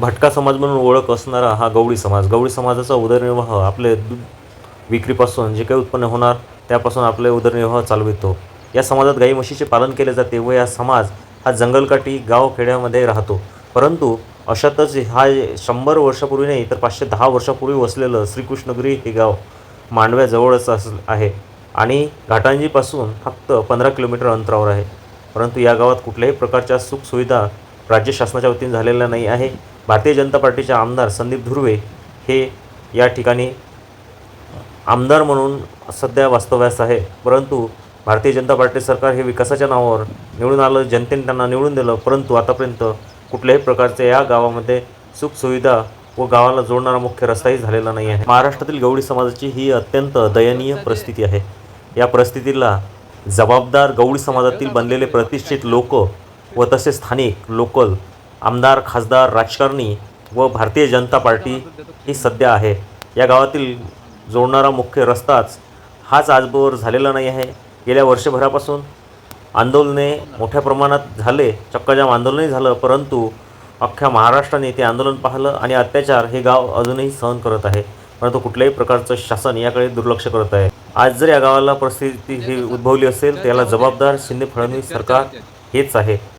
भटका समाज म्हणून ओळख असणारा हा गवळी समाज. गवळी समाजाचा उदरनिर्वाह आपले दूध विक्रीपासून जे काही उत्पन्न होणार त्यापासून आपले उदरनिर्वाह चालवितो या समाजात गाई म्हशीचे पालन केले जाते व या समाज हा जंगलकाठी गाव खेड्यामध्ये राहतो. परंतु अशातच हा शंभर वर्षापूर्वी नाही तर पाचशे दहा वर्षापूर्वी वसलेलं श्रीकृष्णगिरी हे गाव मांडव्याजवळच अस आहे आणि घाटांजीपासून फक्त पंधरा किलोमीटर अंतरावर आहे. परंतु या गावात कुठल्याही प्रकारच्या सुखसुविधा राज्य शासनाच्या वतीने झालेल्या नाही आहे. भारतीय जनता पार्टीचे आमदार संदीप धुर्वे हे या ठिकाणी आमदार म्हणून सध्या वास्तव्यास आहे. परंतु भारतीय जनता पार्टी सरकार हे विकासाच्या नावावर निवडून आलं जनतेने त्यांना निवडून दिलं परंतु आतापर्यंत कुठल्याही प्रकारचे या गावामध्ये सुखसुविधा व गावाला जोडणारा मुख्य रस्ताही झालेला नाही आहे. महाराष्ट्रातील गवळी समाजाची ही अत्यंत दयनीय परिस्थिती आहे. या परिस्थितीला जबाबदार गवळी समाजातील बनलेले प्रतिष्ठित लोक व तसे स्थानिक लोकल आमदार खासदार राजकारणी व भारतीय जनता पार्टी ही सध्या आहे. या गावातील जोडणारा मुख्य रस्ताच हाच आजवर झालेला नाही आहे. गेल्या वर्षभरापासून आंदोलने मोठ्या प्रमाणात झाले चक्काजाम आंदोलनही झालं परंतु अख्ख्या महाराष्ट्राने ते आंदोलन पाहिलं आणि अत्याचार हे गाव अजूनही सहन करत आहे. परंतु कुठल्याही प्रकारचं शासन याकडे दुर्लक्ष करत आहे. आज जर या गावाला परिस्थिती ही उद्भवली असेल त्याला जबाबदार शिंदे फडणवीस सरकार हेच आहे.